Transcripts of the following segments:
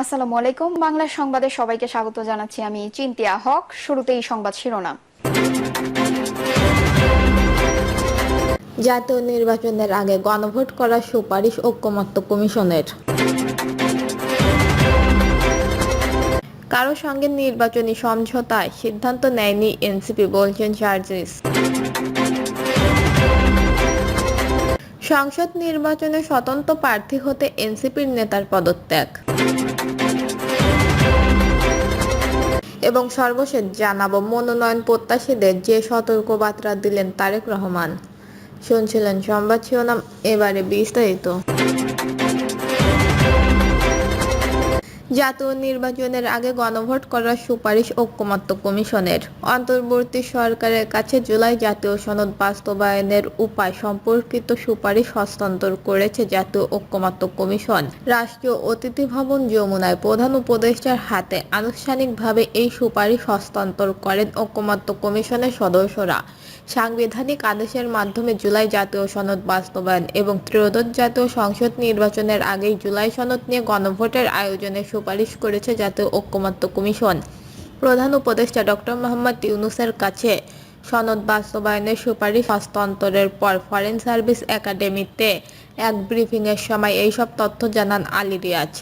আসসালামু আলাইকুম। বাংলা সংবাদে সবাইকে স্বাগত জানাচ্ছি আমি চিন্তিয়া হক। শুরুতেই সংবাদ শিরোনাম। জাতীয় নির্বাচনের আগে গণভোট করার সুপারিশ ঐক্যমত্য কমিশনের। কারও সঙ্গে নির্বাচনী সমঝোতায় সিদ্ধান্ত নেয়নি এনসিপি, বলছেন চার্জিস সংসদ নির্বাচনে স্বতন্ত্র প্রার্থী হতে এনসিপির নেতার পদত্যাগ। এবং সর্বশেষ জানাব মনোনয়ন প্রত্যাশীদের যে সতর্ক বার্তা দিলেন তারেক রহমান। শুনছিলেন সংবাদ শিরোনাম, এবারে বিস্তারিত। জাতীয় নির্বাচনের আগে গণভোট করার সুপারিশ ঐক্যমত্য কমিশনের। অন্তর্বর্তী সরকারের কাছে জুলাই জাতীয় সনদ বাস্তবায়নের উপায় সম্পর্কিত সুপারিশ হস্তান্তর করেছে জাতীয় ঐক্যমত্য কমিশন। রাষ্ট্রীয় অতিথি ভবন যমুনায় প্রধান উপদেষ্টার হাতে আনুষ্ঠানিকভাবে এই সুপারিশ হস্তান্তর করেন ঐক্যমত্য কমিশনের সদস্যরা। সাংবিধানিক আদেশের মাধ্যমে জুলাই জাতীয় সনদ বাস্তবায়ন এবং ত্রয়োদশ জাতীয় সংসদ নির্বাচনের আগেই জুলাই সনদ নিয়ে গণভোটের আয়োজনের সুপারিশ করেছে জাতীয় ঐক্যমত্য কমিশন। প্রধান উপদেষ্টা ডক্টর মোহাম্মদ ইউনুসের কাছে সনদ বাস্তবায়নের সুপারিশ হস্তান্তরের পর ফরেন সার্ভিস একাডেমিতে এক ব্রিফিংয়ের সময় এইসব তথ্য জানান আলী রিয়াজ।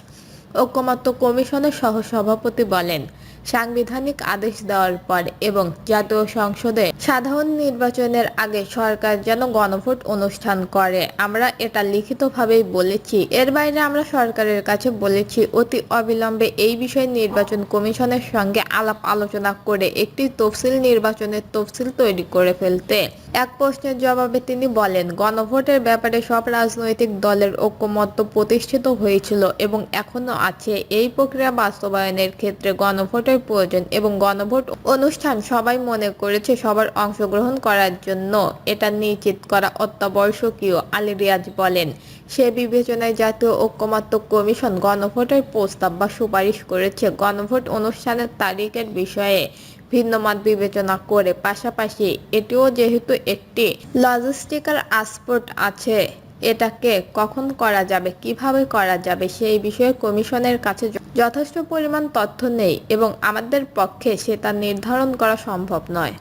ঐক্যমত্য কমিশনের সহসভাপতি বলেন সাংবিধানিক আদেশ দেওয়ার পর এবং জাতীয় সংসদে সাধারণ নির্বাচনের আগে সরকার যেন গণভোট অনুষ্ঠান করে। আমরা এটা লিখিতভাবেই বলেছি। এর বাইরে আমরা সরকারের কাছে বলেছি, অতি অবিলম্বে এই বিষয়ে নির্বাচন কমিশনের সঙ্গে আলাপ আলোচনা করে একটি তফসিল নির্বাচনের তফসিল তৈরি করে ফেলতে। এক প্রশ্নের জবাবে তিনি বলেন, গণভোটের ব্যাপারে সব রাজনৈতিক দলের ঐক্যমত্য প্রতিষ্ঠিত হয়েছিল এবং এখনও আছে। এই প্রক্রিয়া বাস্তবায়নের ক্ষেত্রে গণভোটের প্রয়োজন এবং গণভোট অনুষ্ঠান সবাই মনে করেছে সবার অংশগ্রহণ করার জন্য। এটা নিশ্চিত করা অত্যাবশ্যকীয়, আলী রিয়াজ বলেন। সে বিবেচনায় জাতীয় ঐক্যমত্য কমিশন গণভোটের প্রস্তাব বা সুপারিশ করেছে। গণভোট অনুষ্ঠানের তারিখের বিষয়ে ভিন্নমত বিবেচনা করে। পাশাপাশি এটিও যেহেতু একটি লজিস্টিক্যাল আসপোর্ট আছে এটাকে কখন করা যাবে, কীভাবে করা যাবে, সেই বিষয়ে কমিশনের কাছে যথেষ্ট পরিমাণ তথ্য নেই এবং আমাদের পক্ষে সেটা নির্ধারণ করা সম্ভব নয়।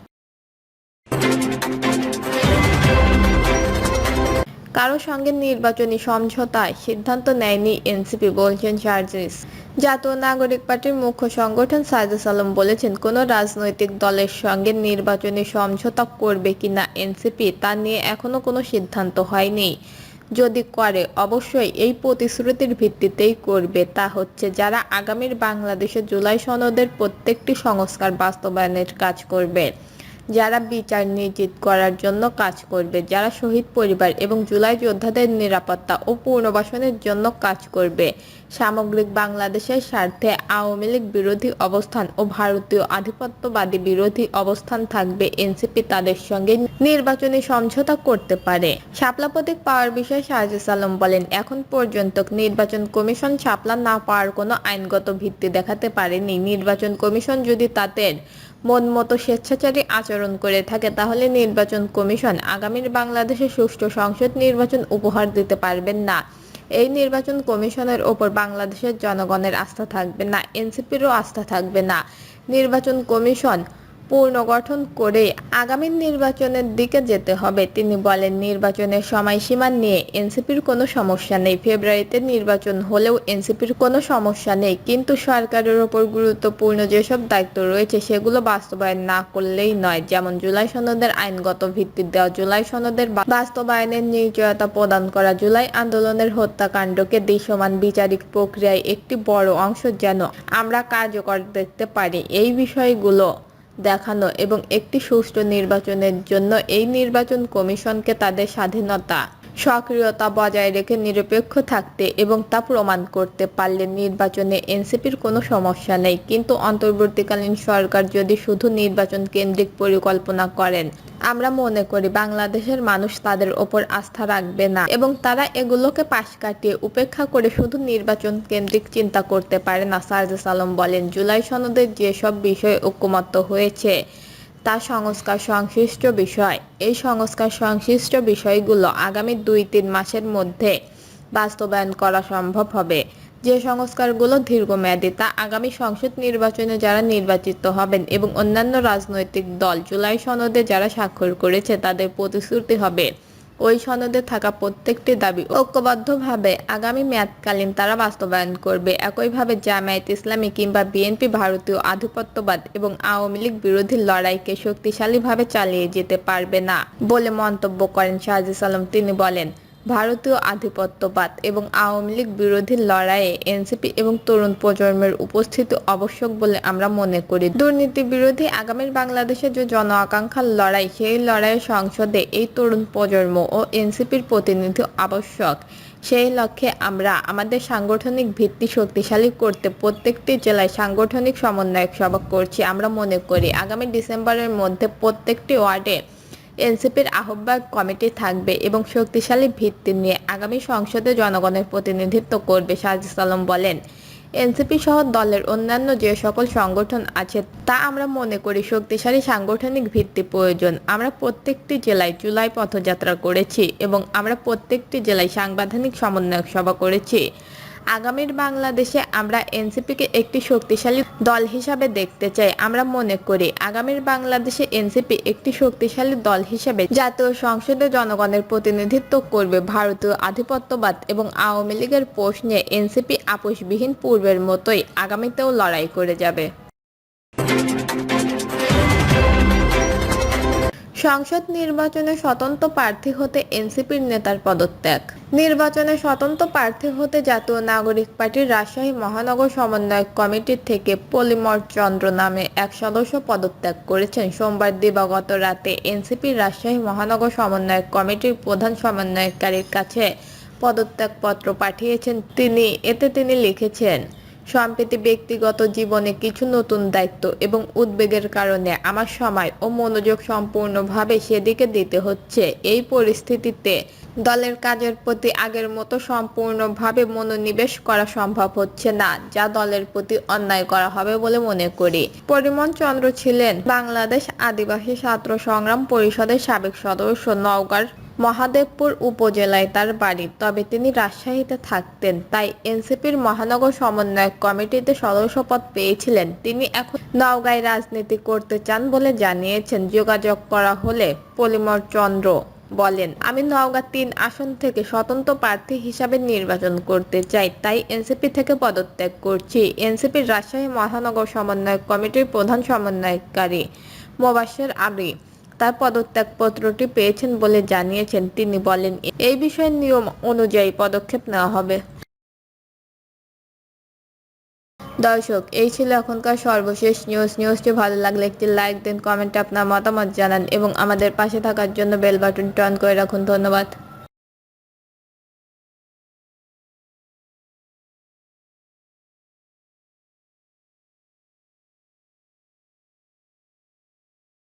কারও সঙ্গে নির্বাচনী সমঝোতায় সিদ্ধান্ত নেয়নি এনসিপি, বলছেন চার্জিস জাতীয় নাগরিক পার্টির মুখ্য সংগঠন সাইদুস আলম বলেছেন, কোনো রাজনৈতিক দলের সঙ্গে নির্বাচনী সমঝোতা করবে কিনা এনসিপি তা নিয়ে এখনও কোনো সিদ্ধান্ত হয়নি। যদি করে, অবশ্যই এই প্রতিশ্রুতির ভিত্তিতেই করবে। তা হচ্ছে, যারা আগামীর বাংলাদেশে জুলাই সনদের প্রত্যেকটি সংস্কার বাস্তবায়নের কাজ করবে। যারা বিচার নিশ্চিত করার জন্য কাজ করবে, যারা শহীদ পরিবার এবং জুলাই যোদ্ধাদের নিরাপত্তা ও পুনর্বাসনের জন্য কাজ করবে। সামগ্রিক বাংলাদেশের স্বার্থে আওয়ামী লীগ বিরোধী অবস্থান ও ভারতীয় আধিপত্যবাদী বিরোধী অবস্থান থাকবে এনসিপি তাদের সঙ্গে নির্বাচনী সমঝোতা করতে পারে। শাপলা প্রতীক পাওয়ার বিষয়ে শাহজাস আলম বলেন, এখন পর্যন্ত নির্বাচন কমিশন শাপলা না পাওয়ার কোনো আইনগত ভিত্তি দেখাতে পারেনি। নির্বাচন কমিশন যদি তাদের মন মতো স্বেচ্ছাচারী আচরণ করে থাকে, তাহলে নির্বাচন কমিশন আগামীর বাংলাদেশে সুষ্ঠু সংসদ নির্বাচন উপহার দিতে পারবেন না। এই নির্বাচন কমিশনের ওপর বাংলাদেশের জনগণের আস্থা থাকবে না, এনসিপিরও আস্থা থাকবে না। নির্বাচন কমিশন পুনর্গঠন করে আগামী নির্বাচনের দিকে যেতে হবে। তিনি বলেন, নির্বাচনের সময়সীমা নিয়ে এনসিপির কোনো সমস্যা নেই। ফেব্রুয়ারিতে নির্বাচন হলেও এনসিপির কোনো সমস্যা নেই। কিন্তু সরকারের ওপর গুরুত্বপূর্ণ যেসব দায়িত্ব রয়েছে, সেগুলো বাস্তবায়ন না করলেই নয়। যেমন জুলাই সনদের আইনগত ভিত্তি দেওয়া, জুলাই সনদের বাস্তবায়নের নিশ্চয়তা প্রদান করা, জুলাই আন্দোলনের হত্যাকাণ্ডকে দৃশ্যমান বিচারিক প্রক্রিয়ায় একটি বড় অংশ যেন আমরা কার্যকর দেখতে পারি। এই বিষয়গুলো দেখানো এবং একটি সুষ্ঠু নির্বাচনের জন্য এই নির্বাচন কমিশনকে তাদের স্বাধীনতা সক্রিয়তা বজায় রেখে নিরপেক্ষ থাকতে এবং তা প্রমাণ করতে পারলে নির্বাচনে এনসিপির কোনো সমস্যা নেই। কিন্তু অন্তর্বর্তীকালীন সরকার যদি শুধু নির্বাচন কেন্দ্রিক পরিকল্পনা করেন, আমরা মনে করি বাংলাদেশের মানুষ তাদের ওপর আস্থা রাখবে না এবং তারা এগুলোকে পাশ কাটিয়ে উপেক্ষা করে শুধু নির্বাচন কেন্দ্রিক চিন্তা করতে পারে না, সারজাস আলম বলেন। জুলাই সনদের যেসব বিষয়ে ঐক্যমত্য হয়েছে তা সংস্কার সংশ্লিষ্ট বিষয়। এই সংস্কার সংশ্লিষ্ট বিষয়গুলো আগামী দুই তিন মাসের মধ্যে বাস্তবায়ন করা সম্ভব হবে। যে সংস্কারগুলো দীর্ঘমেয়াদী তা আগামী সংসদ নির্বাচনে যারা নির্বাচিত হবেন এবং অন্যান্য রাজনৈতিক দল জুলাই সনদে যারা স্বাক্ষর করেছে তাদের প্রতিশ্রুতি হবে। ওই সনদে থাকা প্রত্যেকটি দাবি ঐক্যবদ্ধভাবে আগামী মেয়াদকালীন তারা বাস্তবায়ন করবে। একইভাবে জামায়াত ইসলামী কিংবা বিএনপি ভারতীয় আধিপত্যবাদ এবং আওয়ামী লীগ বিরোধী লড়াইকে শক্তিশালীভাবে চালিয়ে যেতে পারবে না বলে মন্তব্য করেন শাহজিস আলম। তিনি বলেন ভারতীয় আধিপত্যবাদ এবং আওয়ামী লীগ বিরোধী লড়াইয়ে এনসিপি এবং তরুণ প্রজন্মের উপস্থিতি আবশ্যক বলে আমরা মনে করি। দুর্নীতি বিরোধী আগামীর বাংলাদেশের যে জন আকাঙ্ক্ষার লড়াই, সেই লড়াইয়ের সংসদে এই তরুণ প্রজন্ম ও এনসিপির প্রতিনিধি আবশ্যক। সেই লক্ষ্যে আমরা আমাদের সাংগঠনিক ভিত্তি শক্তিশালী করতে প্রত্যেকটি জেলায় সাংগঠনিক সমন্বয়ক সভা করছি আমরা মনে করি। আগামী ডিসেম্বরের মধ্যে প্রত্যেকটি ওয়ার্ডে এনসিপির আহ্বায়ক কমিটি থাকবে এবং শক্তিশালী ভিত্তি নিয়ে আগামী সংসদে জনগণের প্রতিনিধিত্ব করবে সাজিস বলেন, এনসিপি সহ দলের অন্যান্য যে সকল সংগঠন আছে, তা আমরা মনে করি শক্তিশালী সাংগঠনিক ভিত্তি প্রয়োজন। আমরা প্রত্যেকটি জেলায় জুলাই পথযাত্রা করেছি এবং আমরা প্রত্যেকটি জেলায় সাংবিধানিক সমন্বয়ক সভা করেছি। আগামীর বাংলাদেশে আমরা এনসিপিকে একটি শক্তিশালী দল হিসাবে দেখতে চাই, আমরা মনে করি। আগামীর বাংলাদেশে এনসিপি একটি শক্তিশালী দল হিসেবে জাতীয় সংসদে জনগণের প্রতিনিধিত্ব করবে। ভারতীয় আধিপত্যবাদ এবং আওয়ামী লীগের প্রশ্নে এনসিপি আপোষবিহীন পূর্বের মতোই আগামীতেও লড়াই করে যাবে। সংসদ নির্বাচনে স্বতন্ত্র প্রার্থী হতে এনসিপির নেতার পদত্যাগ। নির্বাচনে স্বতন্ত্র প্রার্থী হতে জাতীয় নাগরিক পার্টির রাজশাহী মহানগর সমন্বয়ক কমিটির থেকে পলিমর চন্দ্র নামে এক সদস্য পদত্যাগ করেছেন। সোমবার দিবাগত রাতে এনসিপির রাজশাহী মহানগর সমন্বয়ক কমিটির প্রধান সমন্বয়কারীর কাছে পদত্যাগপত্র পাঠিয়েছেন তিনি। এতে তিনি লিখেছেন সম্প্রতি ব্যক্তিগত জীবনে কিছু নতুন দায়িত্ব এবং উদ্বেগের কারণে আমার সময় ও মনোযোগ সম্পূর্ণভাবে সেদিকে দিতে হচ্ছে। এই পরিস্থিতিতে দলের কাজের প্রতি আগের মতো সম্পূর্ণভাবে মনোনিবেশ করা সম্ভব হচ্ছে না, যা দলের প্রতি অন্যায় করা হবে বলে মনে করি। পরিমল চন্দ্র ছিলেন বাংলাদেশ আদিবাসী ছাত্র সংগ্রাম পরিষদের সাবেক সদস্য নওগাঁর মহাদেবপুর উপজেলায় তার বাড়ি। তবে তিনি রাজশাহীতে থাকতেন। তাই এনসিপির মহানগর সমন্বয়ক কমিটিতে সদস্যপদ পেয়েছিলেন। তিনি এখন নওগাঁয় রাজনীতি করতে চান বলে জানিয়েছেন। যোগাযোগ করা হলে পলিমর চন্দ্র বলেন, আমি নওগাঁ তিন আসন থেকে স্বতন্ত্র প্রার্থী হিসাবে নির্বাচন করতে চাই, তাই এনসিপি থেকে পদত্যাগ করছি। এনসিপির রাজশাহী মহানগর সমন্বয়ক কমিটির প্রধান সমন্বয়কারী মোবাশ্বের আলী তার পদত্যাগপত্রটি পেয়েছেন বলে জানিয়েছেন তিনি বলেন, এই বিষয়ে নিয়ম অনুযায়ী পদক্ষেপ নেওয়া হবে। দর্শক, এই ছিল এখনকার সর্বশেষ নিউজ নিউজটি ভালো লাগলে একটি লাইক দিন কমেন্টে আপনার মতামত জানান এবং আমাদের পাশে থাকার জন্য বেল বাটনটি অন করে রাখুন। ধন্যবাদ।